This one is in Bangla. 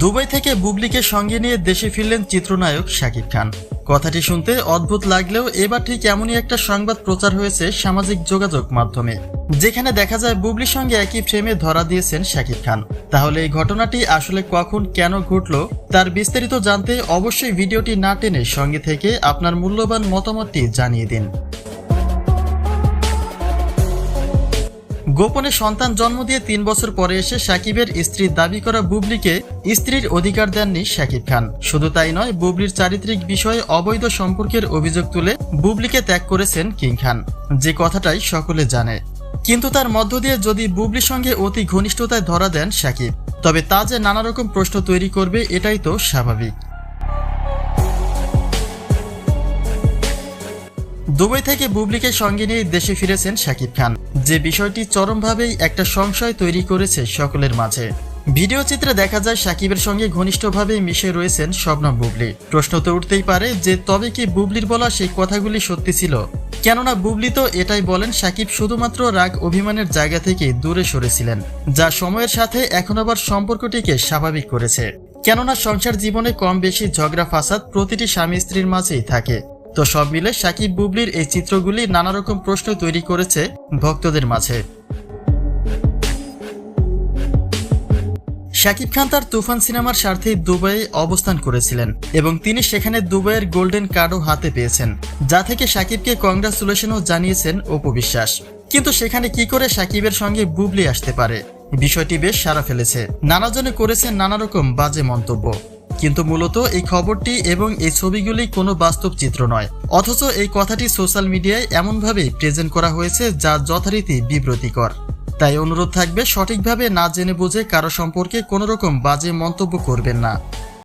দুবাই থেকে বুবলিকে সঙ্গে নিয়ে দেশে ফিরলেন চিত্রনায়ক শাকিব খান। কথাটি শুনতে অদ্ভুত লাগলেও এবার ঠিক এমনই একটা সংবাদ প্রচার হয়েছে সামাজিক যোগাযোগ মাধ্যমে, যেখানে দেখা যায় বুবলির সঙ্গে একই ফ্রেমে ধরা দিয়েছেন শাকিব খান। তাহলে এই ঘটনাটি আসলে কখন কেন ঘটলো, তার বিস্তারিত জানতে অবশ্যই ভিডিওটি না টেনে সঙ্গে থেকে আপনার মূল্যবান মতামতটি জানিয়ে দিন। গোপনে সন্তান জন্ম দিয়ে তিন বছর পরে এসে সাকিবের স্ত্রীর দাবি করা বুবলিকে স্ত্রীর অধিকার দেননি শাকিব খান। শুধু তাই নয়, বুবলির চারিত্রিক বিষয়ে অবৈধ সম্পর্কের অভিযোগ তুলে বুবলিকে ত্যাগ করেছেন কিং খান। যে কথাটাই সকলে জানে। কিন্তু তার মধ্য দিয়ে যদি বুবলির সঙ্গে অতি ঘনিষ্ঠতায় ধরা দেন সাকিব, তবে তা যে নানা রকম প্রশ্ন তৈরি করবে, এটাই তো স্বাভাবিক। দুবাই থেকে বুবলিকে সঙ্গে নিয়ে দেশে ফিরেছেন শাকিব খান, যে বিষয়টি চরমভাবেই একটা সংশয় তৈরি করেছে সকলের মাঝে। ভিডিও চিত্রে দেখা যায় সাকিবের সঙ্গে ঘনিষ্ঠভাবে মিশে রয়েছেন শবনম বুবলি। প্রশ্ন তো উঠতেই পারে যে তবে কি বুবলির বলা সেই কথাগুলি সত্যি ছিল? কেননা বুবলি তো এটাই বলেন সাকিব শুধুমাত্র রাগ অভিমানের জায়গা থেকে দূরে সরেছিলেন, যা সময়ের সাথে এখন আবার সম্পর্কটিকে স্বাভাবিক করেছে। কেননা সংসার জীবনে কম বেশি ঝগড়া ফাসাদ প্রতিটি স্বামী স্ত্রীর মাঝেই থাকে। তো সব মিলে সাকিব বুবলির এই চিত্রগুলি নানা রকম প্রশ্ন তৈরি করেছে ভক্তদের মাঝে। শাকিব খান তার তুফান সিনেমার স্বার্থেই দুবাইয়ে অবস্থান করেছিলেন এবং তিনি সেখানে দুবাইয়ের গোল্ডেন কার্ডও হাতে পেয়েছেন, যা থেকে সাকিবকে কংগ্রাচুলেশনও জানিয়েছেন অপু বিশ্বাস। কিন্তু সেখানে কি করে সাকিবের সঙ্গে বুবলি আসতে পারে? বিষয়টি বেশ সারা ফেলেছে। নানাজনে করেছেন নানা রকম বাজে মন্তব্য। কিন্তু মূলত এই খবরটি এবং এই ছবিগুলি কোনো বাস্তব চিত্র নয়। অথচ এই কথাটি সোশ্যাল মিডিয়ায় এমনভাবে প্রেজেন্ট করা হয়েছে যা যথারীতি বিব্রতিকর। তাই অনুরোধ থাকবে সঠিকভাবে না জেনে বুঝে কারও সম্পর্কে কোনোরকম বাজে মন্তব্য করবেন না।